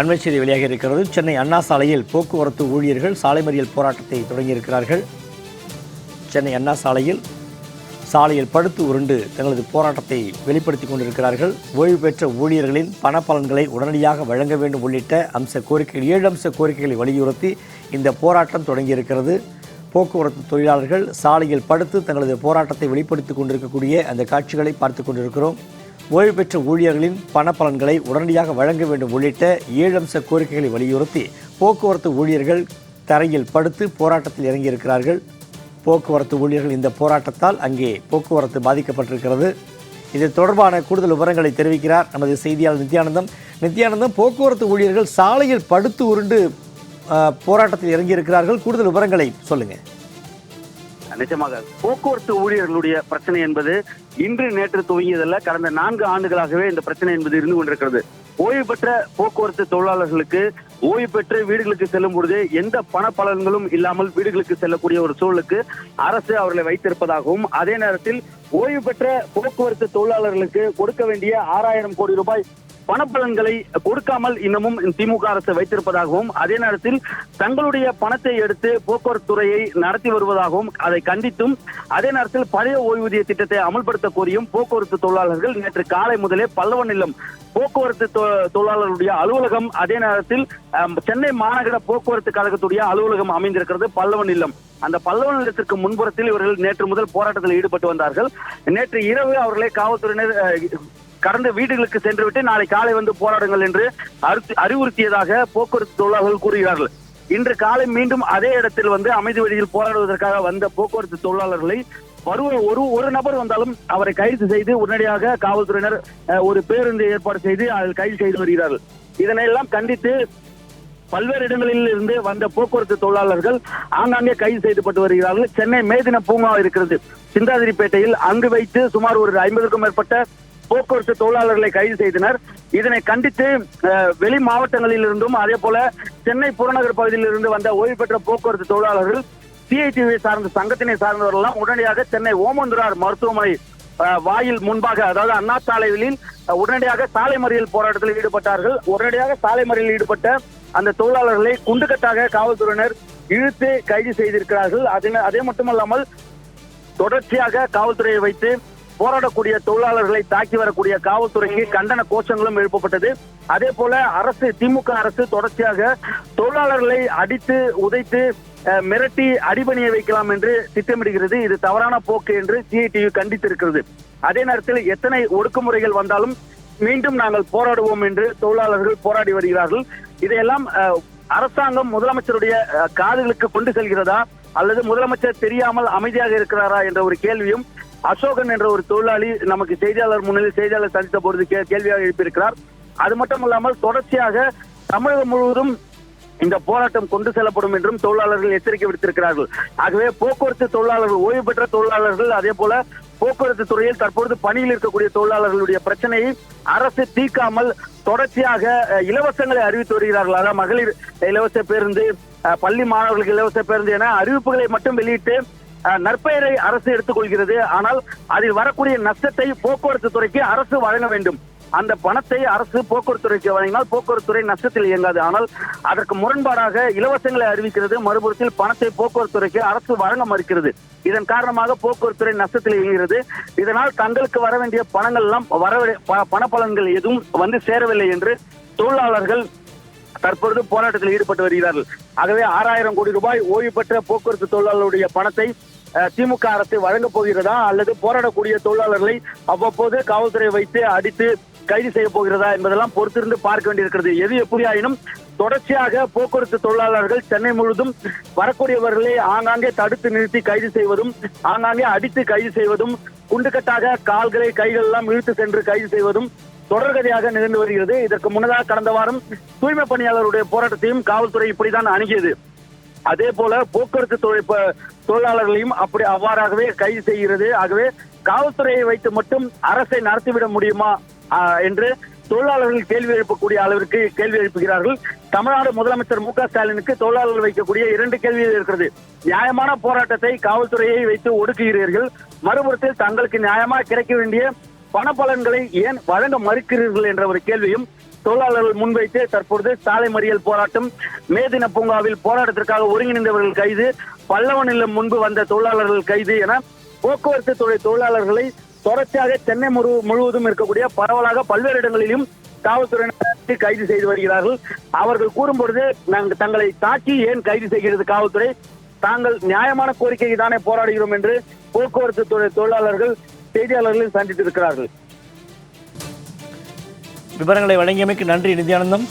அண்மை செய்தி வெளியாக இருக்கிறது. சென்னை அண்ணா சாலையில் போக்குவரத்து ஊழியர்கள் சாலை மறியல் போராட்டத்தை தொடங்கியிருக்கிறார்கள். சென்னை அண்ணா சாலையில் சாலையில் படுத்து உருண்டு தங்களது போராட்டத்தை வெளிப்படுத்தி கொண்டிருக்கிறார்கள். ஓய்வு பெற்ற ஊழியர்களின் பண பலன்களை உடனடியாக வழங்க வேண்டும் உள்ளிட்ட அம்ச கோரிக்கைகள் ஏழு அம்ச கோரிக்கைகளை வலியுறுத்தி இந்த போராட்டம் தொடங்கியிருக்கிறது. போக்குவரத்து தொழிலாளர்கள் சாலையில் படுத்து தங்களது போராட்டத்தை வெளிப்படுத்திக் கொண்டிருக்கக்கூடிய அந்த காட்சிகளை பார்த்து கொண்டிருக்கிறோம். ஓய்வு பெற்ற ஊழியர்களின் பண பலன்களை உடனடியாக வழங்க வேண்டும் உள்ளிட்ட ஏழு அம்ச கோரிக்கைகளை வலியுறுத்தி போக்குவரத்து ஊழியர்கள் தரையில் படுத்து போராட்டத்தில் இறங்கியிருக்கிறார்கள். போக்குவரத்து ஊழியர்கள் இந்த போராட்டத்தால் அங்கே போக்குவரத்து பாதிக்கப்பட்டிருக்கிறது. இது தொடர்பான கூடுதல் விவரங்களை தெரிவிக்கிறார் நமது செய்தியாளர் நித்யானந்தம். நித்யானந்தம் போக்குவரத்து ஊழியர்கள் சாலையில் படுத்து உருண்டு போராட்டத்தில் இறங்கியிருக்கிறார்கள். கூடுதல் விவரங்களை சொல்லுங்கள் நிச்சயமாக போக்குவரத்து ஊழியர்களுடைய பிரச்சனை என்பது இன்று நேற்று துவங்கியதல்ல. கடந்த நான்கு ஆண்டுகளாகவே இந்த பிரச்சனை என்பது இருந்து கொண்டிருக்கிறது. ஓய்வு பெற்ற போக்குவரத்து தொழிலாளர்களுக்கு ஓய்வு பெற்று வீடுகளுக்கு செல்லும் பொழுது எந்த பண பலன்களும் இல்லாமல் வீடுகளுக்கு செல்லக்கூடிய ஒரு சூழலுக்கு அரசு அவர்களை வைத்திருப்பதாகவும் அதே நேரத்தில் ஓய்வு பெற்ற போக்குவரத்து தொழிலாளர்களுக்கு கொடுக்க வேண்டிய ஆறாயிரம் கோடி ரூபாய் பணப்பலன்களை கொடுக்காமல் இன்னமும் திமுக அரசு வைத்திருப்பதாகவும் அதே நேரத்தில் தங்களுடைய பணத்தை எடுத்து போக்குவரத்து துறையை நடத்தி வருவதாகவும் அதை கண்டித்தும் அதே நேரத்தில் பழைய ஓய்வூதிய திட்டத்தை அமல்படுத்த கோரியும் போக்குவரத்து தொழிலாளர்கள் நேற்று காலை முதலே பல்லவன் இல்லம் போக்குவரத்து தொ- தொழிலாளர்களுடைய அலுவலகம் அதே நேரத்தில் சென்னை மாநகர போக்குவரத்து கழகத்துடைய அலுவலகம் அமைந்திருக்கிறது பல்லவன் இல்லம். அந்த பல்லவன் இல்லத்திற்கு முன்புறத்தில் இவர்கள் நேற்று முதல் போராட்டத்தில் ஈடுபட்டு வந்தார்கள். நேற்று இரவு அவர்களை காவல்துறையினர் கடந்த வீடுகளுக்கு சென்றுவிட்டு நாளை காலை வந்து போராடுங்கள் என்று அறிவுறுத்தியதாக போக்குவரத்து தொழிலாளர்கள் கூறுகிறார்கள். இன்று காலை மீண்டும் அதே இடத்தில் வந்து அமைதி வழியில் போராடுவதற்காக வந்த போக்குவரத்து தொழிலாளர்களை வருவ ஒரு ஒரு நபர் வந்தாலும் அவரை கைது செய்து உடனடியாக காவல்துறையினர் அஹ், ஒரு பேருந்து ஏற்பாடு செய்து அதில் கைது செய்து வருகிறார்கள். இதனையெல்லாம் கண்டித்து பல்வேறு இடங்களில் இருந்து வந்த போக்குவரத்து தொழிலாளர்கள் ஆங்காங்கே கைது செய்யப்பட்டு வருகிறார்கள். சென்னை மேதின பூங்கா இருக்கிறது. சிந்தாதிரிப்பேட்டையில் அங்கு வைத்து சுமார் ஒரு ஐம்பதுக்கும் மேற்பட்ட போக்குவரத்து தொழிலாளர்களை கைது செய்தனர். இதனை கண்டித்து வெளி மாவட்டங்களில் இருந்தும் அதே போல சென்னை புறநகர் பகுதியில் இருந்து வந்த ஓய்வு பெற்ற போக்குவரத்து தொழிலாளர்கள் சிஐடிவி சார்ந்த சங்கத்தினை சார்ந்தவர்கள்லாம் உடனடியாக சென்னை ஓமந்துரார் மருத்துவமனை வாயில் முன்பாக அதாவது அண்ணா சாலைகளில் உடனடியாக சாலை மறியல் போராட்டத்தில் ஈடுபட்டார்கள். உடனடியாக சாலை மறியலில் ஈடுபட்ட அந்த தொழிலாளர்களை குண்டுகட்டாக காவல்துறையினர் இழுத்து கைது செய்திருக்கிறார்கள். அதே அதே மட்டுமல்லாமல் தொடர்ச்சியாக காவல்துறையை வைத்து போராடக்கூடிய தொழிலாளர்களை தாக்கி வரக்கூடிய காவல்துறைக்கு கண்டன கோஷங்களும் எழுப்பப்பட்டது. அதே போல அரசு திமுக அரசு தொடர்ச்சியாக தொழிலாளர்களை அடித்து உதைத்து மிரட்டி அடிபணிய வைக்கலாம் என்று திட்டமிடுகிறது. இது தவறான போக்கு என்று சிஐடியு கண்டித்திருக்கிறது. அதே நேரத்தில் எத்தனை ஒடுக்குமுறைகள் வந்தாலும் மீண்டும் நாங்கள் போராடுவோம் என்று தொழிலாளர்கள் போராடி வருகிறார்கள். இதையெல்லாம் அரசாங்கம் முதலமைச்சருடைய காதுகளுக்கு கொண்டு செல்கிறதா? அல்லது முதலமைச்சர் தெரியாமல் அமைதியாக இருக்கிறாரா என்ற ஒரு கேள்வியும் அசோகன் என்ற ஒரு தொழிலாளி நமக்கு செய்தியாளர் முன்னிலையில் செய்தியாளர் சந்தித்த பொழுது கே- கேள்வியாக எழுப்பியிருக்கிறார். அது மட்டும் இல்லாமல் தொடர்ச்சியாக தமிழகம் முழுவதும் இந்த போராட்டம் கொண்டு செல்லப்படும் என்றும் தொழிலாளர்கள் எச்சரிக்கை விடுத்திருக்கிறார்கள். ஆகவே போக்குவரத்து தொழிலாளர்கள் ஓய்வு பெற்ற தொழிலாளர்கள் அதே போல போக்குவரத்து துறையில் தற்பொழுது பணியில் இருக்கக்கூடிய தொழிலாளர்களுடைய பிரச்சனையை அரசு தீர்க்காமல் தொடர்ச்சியாக இலவசங்களை அறிவித்து வருகிறார்கள். அதாவது மகளிர் இலவச பேருந்து பள்ளி மாணவர்களுக்கு இலவச பேருந்து என அறிவிப்புகளை மட்டும் வெளியிட்டு நற்பெயரை அரசு எடுத்துக்கொள்கிறது. ஆனால் அதில் வரக்கூடிய நஷ்டத்தை போக்குவரத்து துறைக்கு அரசு வழங்க வேண்டும். அந்த பணத்தை அரசு போக்குவரத்து துறைக்கு வழங்கினால் போக்குவரத்து துறை நஷ்டத்தில் இயங்காது. ஆனால் அதற்கு முரண்பாடாக இலவசங்களை அறிவிக்கிறது. மறுபுறத்தில் பணத்தை போக்குவரத்து துறைக்கு அரசு வழங்க மறுக்கிறது. இதன் காரணமாக போக்குவரத்து துறை நஷ்டத்தில் இயங்குகிறது. இதனால் தங்களுக்கு வர வேண்டிய பணங்கள் எல்லாம் வர ப- பண பலன்கள் எதுவும் வந்து சேரவில்லை என்று தொழிலாளர்கள் தற்பொழுது போராட்டத்தில் ஈடுபட்டு வருகிறார்கள். ஆகவே ஆறாயிரம் கோடி ரூபாய் ஓய்வு பெற்ற போக்குவரத்து தொழிலாளர்களுடைய பணத்தை திமுக அரசு வழங்கப் போகிறதா அல்லது போராடக்கூடிய தொழிலாளர்களை அவ்வப்போது காவல்துறை வைத்து அடித்து கைது செய்ய போகிறதா என்பதெல்லாம் பொறுத்திருந்து பார்க்க வேண்டியிருக்கிறது. எது எப்படியாயினும் தொடர்ச்சியாக போக்குவரத்து தொழிலாளர்கள் சென்னை முழுவதும் வரக்கூடியவர்களை ஆங்காங்கே தடுத்து நிறுத்தி கைது செய்வதும் ஆங்காங்கே அடித்து கைது செய்வதும் குண்டுக்கட்டாக கால்களை கைகள் எல்லாம் இழுத்து சென்று கைது செய்வதும் தொடர்கதையாக நிகழ்ந்து வருகிறது. இதற்கு முன்னதாக கடந்த வாரம் தூய்மை பணியாளருடைய போராட்டத்தையும் காவல்துறை இப்படிதான் அணுகியது. அதே போல போக்குவரத்து தொழில் தொழிலாளர்களையும் அப்படி அவ்வாறாகவே கைது செய்கிறது. ஆகவே காவல்துறையை வைத்து மட்டும் அரசை நடத்திவிட முடியுமா என்று தொழிலாளர்கள் கேள்வி எழுப்பக்கூடிய அளவிற்கு கேள்வி எழுப்புகிறார்கள். தமிழ்நாடு முதலமைச்சர் மு க ஸ்டாலினுக்கு தொழிலாளர்கள் வைக்கக்கூடிய இரண்டு கேள்விகள் இருக்கிறது. நியாயமான போராட்டத்தை காவல்துறையை வைத்து ஒடுக்குகிறீர்கள். மறுபுறத்தில் தங்களுக்கு நியாயமாக கிடைக்க வேண்டிய பணப்பலன்களை ஏன் வழங்க மறுக்கிறீர்கள் என்ற ஒரு கேள்வியும் தொழிலாளர்கள் முன்வைத்து தற்பொழுது சாலை மறியல் போராட்டம் மேதின பூங்காவில் போராட்டத்திற்காக ஒருங்கிணைந்தவர்கள் கைது பல்லவன் நிலம் முன்பு வந்த தொழிலாளர்கள் கைது என போக்குவரத்து துறை தொழிலாளர்களை தொடர்ச்சியாக சென்னை முழு- முழுவதும் இருக்கக்கூடிய பரவலாக பல்வேறு இடங்களிலும் காவல்துறையினர் கைது செய்து வருகிறார்கள். அவர்கள் கூறும்பொழுது நாங்கள் தங்களை தாக்கி ஏன் கைது செய்கிறது காவல்துறை? தாங்கள் நியாயமான கோரிக்கையை தானே போராடுகிறோம் என்று போக்குவரத்து துறை தொழிலாளர்கள் செய்தியாளர்களை சந்தித்திருக்கிறார்கள். விவரங்களை வழங்கியமைக்கு நன்றி நித்யானந்தம்.